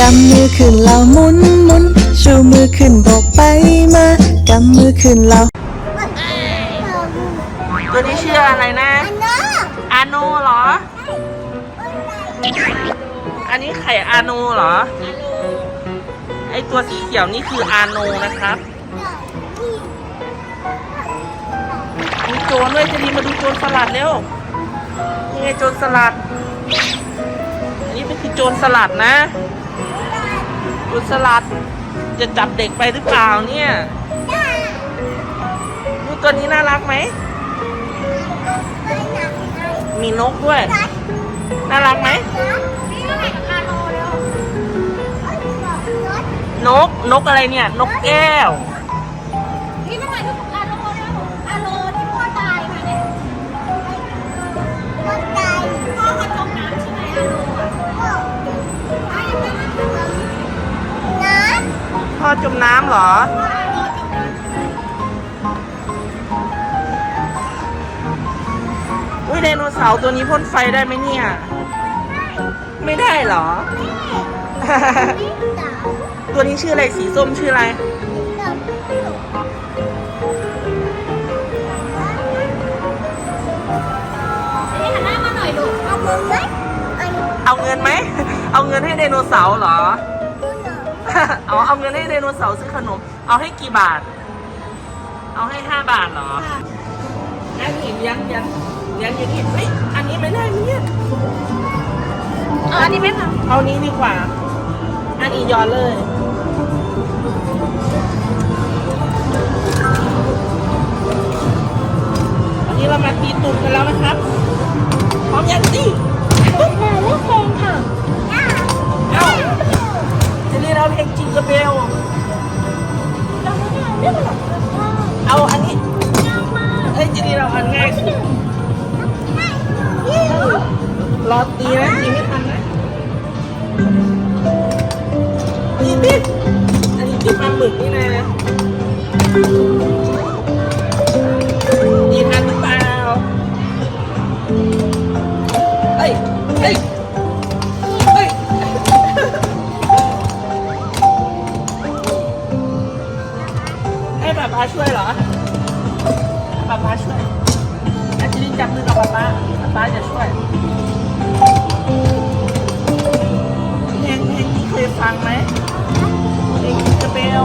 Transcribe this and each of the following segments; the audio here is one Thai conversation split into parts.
กำมือขึ้นแล้วหมุนหมุนชูมือขึ้นโบกไปมากำมือขึ้นแล้วตัวนี้ชื่ออะไรนะอาโนเหรอ อันนี้ไข่อาโนเหรอ ไอตัวสีเขียวนี่คืออาโนนะครับมีโจรด้วยจะดีมาดูโจรสลัดเร็วนี่ไงโจรสลัด อันนี้เป็นคือโจรสลัดนะ คุณสลัดจะจับเด็กไปหรือเปล่าเนี่ยดูตัวนี้น่ารักไหม มีนกด้วย น่ารักไหม นก นกอะไรเนี่ย นกแก้ว อจมน้ำเหรอำพ่ออาโลจมน้ำใช่ไหมอุ้ยไดโนเสาร์ตัวนี้พ่นไฟได้ไหมเนี่ย ไม่ได้เหรอนี่สาวตัวนี้ชื่ออะไรสีส้มชื่ออะไรกับนี่หันหน้ามาหน่อยลูกเอามือไหมอันนี้เอาเงินไหม เอาเงินให้ไดโนเสาร์เหรอ เอาเอาเงินให้ไดโนเสาร์ซื้อขนม เอาให้กี่บาท เอาให้ห้าบาทเหรออันนี้ยังยังยังอย่างนี้เฮ้ยอันนี้ไม่ได้ไหมเนี่ยอันนี้ไม่ทำเอานี้ดีกว่า อันนี้ย้อนเลยวันนี้เรามาตีตุ่มกันแล้วนะครับ พร้อมยังสิ đi đâu anh chị cho bèo đâu, anh ấy? Thấy chị đi đâu, anh nghe. Lọt gì đấy, chị biết ăn đấy. Chị biết. Anh chị ăn bự như này nhìn ăn được bao Hey! ให้ป้าป้าช่วยเหรอให้ป้าป้าช่วยอาจารย์จับมือกับป๊าป๊าป๊าปาจะช่วยเพลงเพลงนี้เคยฟังไหมเพลงจิงเกอร์เบล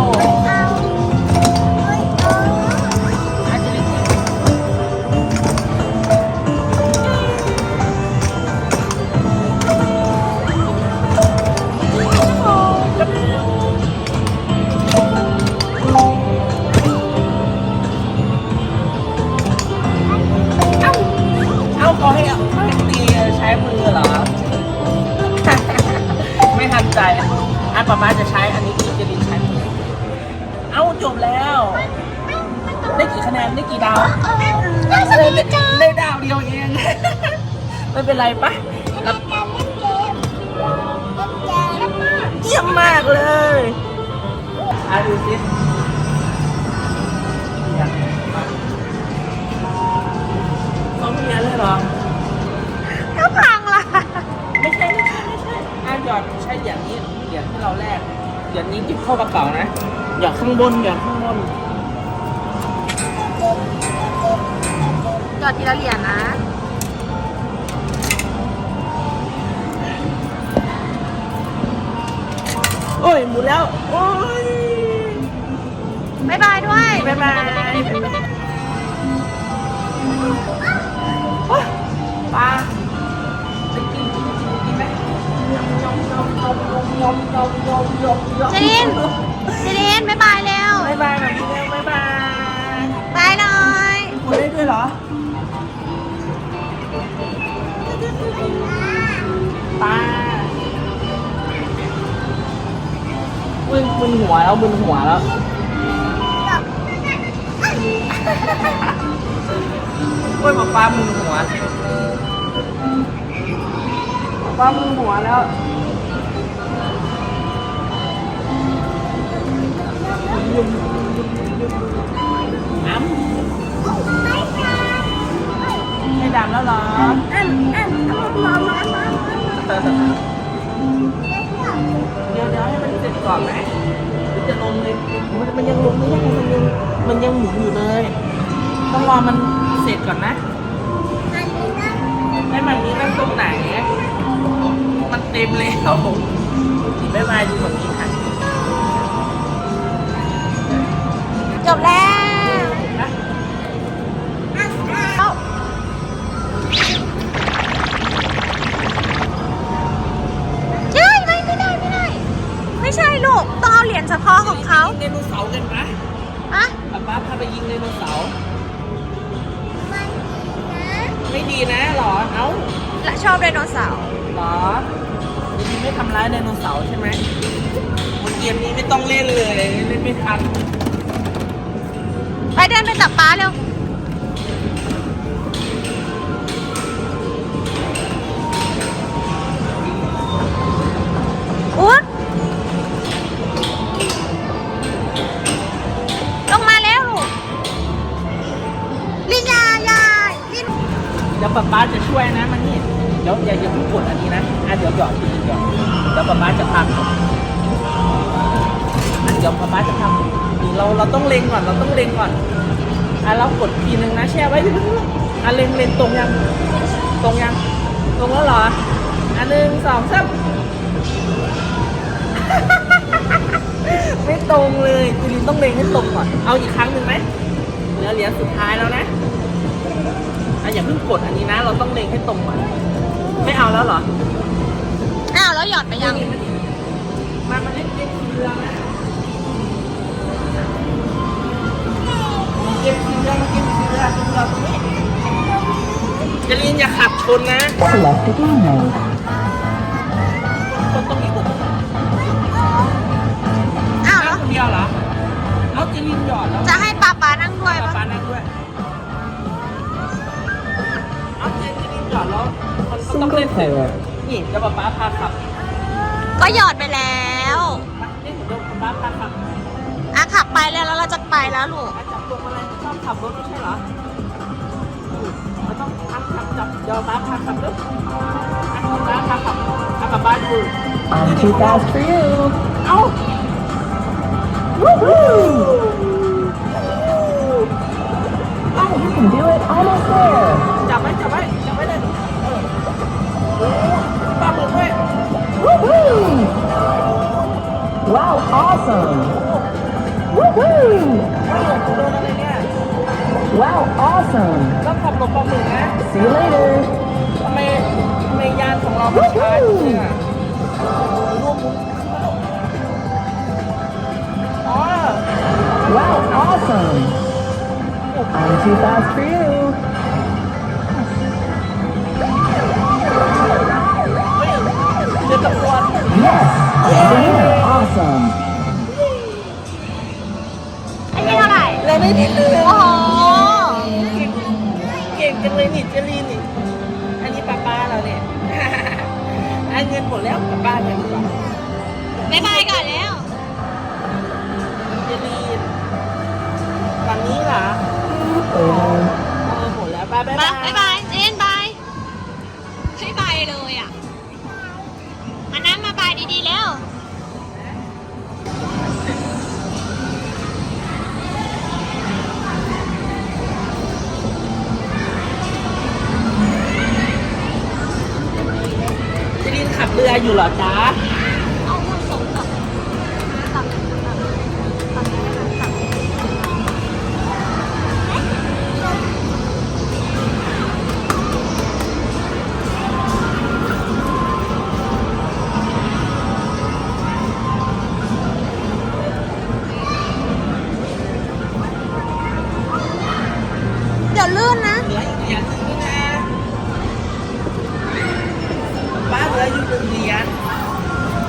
ไม่เป็นไรปะรับการเล่นเกมเล่นเกมมากเยี่ยมมากเลยอะดูสิต้องเรียนเลยเหรอก็พังละไม่ใช่ไม่ใช่ไม่ใช่อะหยอดใช้เหรียญนี้เหรียญที่เราแลกเหรียญนี้หยิบเข้ากระเป๋านะหยอดข้างบนหยอดข้างบนจอดทีละเหรียญนะ หมุนแล้ว โอ้ยบ๊ายบายด้วย บ๊ายบายบ๊ายบายโอ๊ยปลาไปกินกินไหมยำยำยำยำยำยำยำยำยำเจริน เจรินบ๊ายบายเร็วบ๊ายบายแบบนี้แล้วบ๊ายบายบายหน่อยหมุนได้ด้วยเหรอปลา อุ้ยมึนหัวแล้วมึนหัวแล้ว กล้วยบอกปลามึนหัวปลามึนหัวแล้ว อ้ำไม่ดำแล้วเหรออันอันมามามา เดี๋ยวก่อนไหมหรือจะลงเลยมันมันยังลงไม่ได้มันยังมันยังหมุนอยู่เลย ต้องรอมันเสร็จก่อนนะให้มันมีนั่งตรงไหน มันเต็มแล้วสีบายบายดูแบบนี้ค่ะ จบแล้ว ป๊าป๊าพาไปยิงไดโนเสาร์ไม่ดีนะหรอ เอ้าและชอบไดโนเสาร์หรอจะยิงไม่ทำร้ายไดโนเสาร์ใช่ไหมบนเกมนี้ไม่ต้องเล่นเลย เล่นไม่ทัน ไปเดินไปจับป้าเร็ว ช่วยนะมันนี่เดี๋ยวอย่าอย่าเพิ่งกดอันนี้นะอะเดี๋ยวหยอดทีหยอดเดี๋ยวป๊าป๊าจะพังอะเดี๋ยวป๊าป๊าจะพังนี่เราเราต้องเล็งก่อนเราต้องเล็งก่อนอะเรากดทีนึงนะแช่ไว้อะเล็งเล็งตรงยังตรงยังตรงแล้วเหรออะหนึ่งสองสามไม่ตรงเลยจูลินต้องเล็งให้ตรงก่อน เอาอีกครั้งหนึ่งไหมเหลือเหรียญสุดท้ายแล้วนะ อะอย่าเพิ่งกดอันนี้นะ เราต้องเล็งให้ตรงก่อนไม่เอาแล้วเหรออ้าวแล้วหยอดไปยัง มามาเล่นเกมสีเรือนะเกมสีเรือมาเกมสีเรือเกมสีเรือตรงนี้เจลินอย่าขับชนนะ Select the game mode กดตรงนี้กดตรงนี้อ้าวนั่แล้งวคนเดียวเหรอเอาเจลินหยอดแล้วจะให้ป้าป้านั่งด้วยปาปะ หยอดแล้วมันก็ต้องเล่นเสร็จนี่เดี๋ยวป๊าป๊าพาขับก็หยอดไปแล้วมาเล่นเดี๋ยวป๊าป๊าพาขับอะขับไปแล้วแล้วเราจะไปแล้วลูกอาจับตัวอะไรชอบขับรถไม่ใช่เหรอเราต้องขับขับจับเดี๋ยวป๊าพาขับด้วยอะป๊าพาขับอะป๊าป๊าดู I'm too fast for you เอ้า Oh you can do it almost there จับไว้ โอ้ป้าบอกด้วย Woohoo Wow awesome Woohoo ป้าบอกโดนอะไรเนี่ย Wow awesome แล้วขับหลบปลาหมึกนะ See you later ทำไมทำไมยานของเราไม่ช้าจริงๆอะร่วมมุนอ๋อ Wow awesome I'm too fast for you Over เออหแล้วบายบายมาบ๊ายบายจีน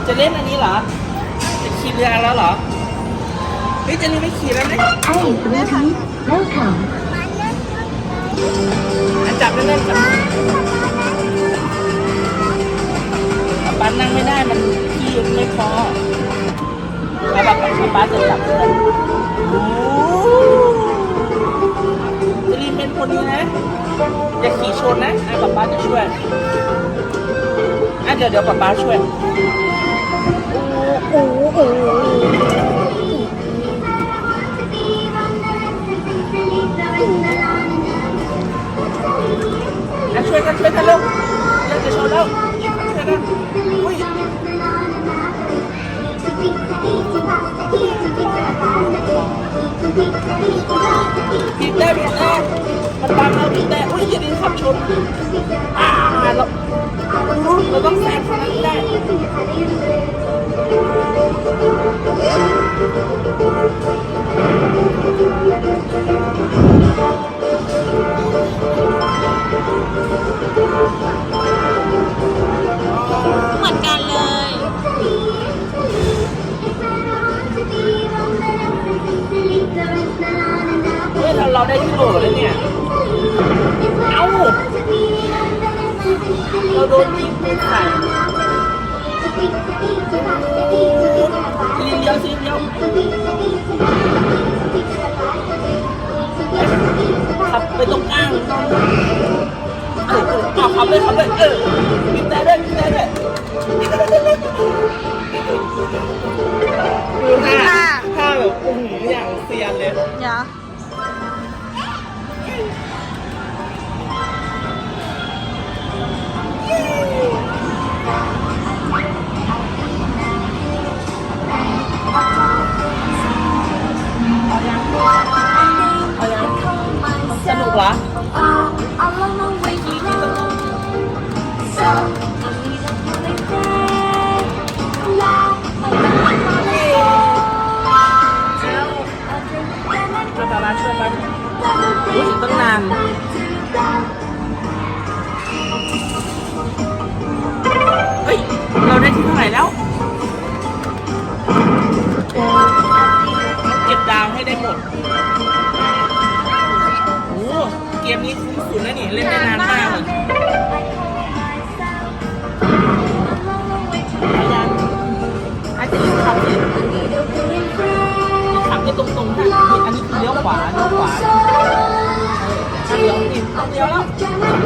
จะเล่นอันนี้เหรอ จะขี่เรือแล้วเหรอเฮ้ยเจลีนไม่ขี่แล้วไหม Hey sweetie welcome อันจับแน่นๆจับป้านั่งไม่ได้มันที่ไม่พอแล้วแบบป้าจะจับเลยโอ้เจลีนเป็นคนนี้นะ อย่าขี่ชนนะอะป๊าป๊าจะช่วยอะ เดี๋ยวเดี๋ยวป๊าป๊าช่วยโอ้โหโอ้โหอะช่วยกันช่วยกันเร็วเร็วจะชนแล้วช่วยกันอุ้ยบีบแต่บีบแต่มันบังเราบีบแต่อุ้ยอย่าดีขับชนอ่าเรา เราต้องแซงคนนั้นให้ได้เหมือนกันเลย เฮ้ยเราเราได้ที่โหลแล้วเนี่ย เอ้า เราโดนยิง ยวทีเดียวขับไปตรงกลางตรงเออเออเอาขับไปขับไปเออ รู้สึกตั้งนานเฮ้ย เราได้ที่เท่าไหร่แล้ว เก็บดาวให้ได้หมด เกมนี้คุ้มสุดแล้วนี่ เล่นได้นานมากเลยเอายังอาจจะขับสิขับไปตรงๆนะนี่อันนี้คือเลี้ยวขวาเลี้ยวขวาเออเลี้ยวนี่ต้องเลี้ยวแล้วเก่งมาก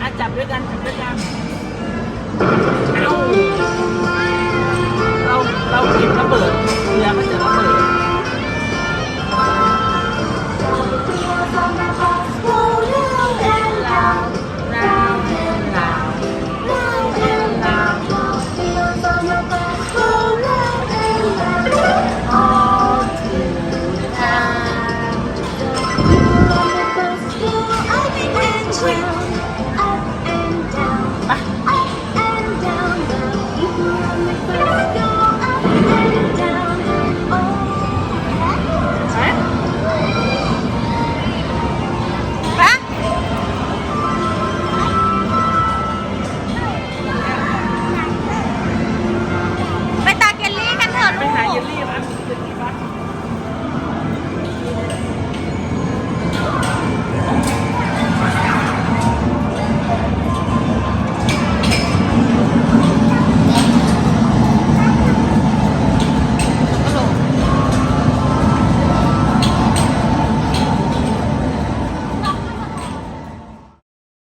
อาจับด้วยกันจับด้วยกันเอ้า เราเราเก็บระเบิดเรือมันจะระเบิด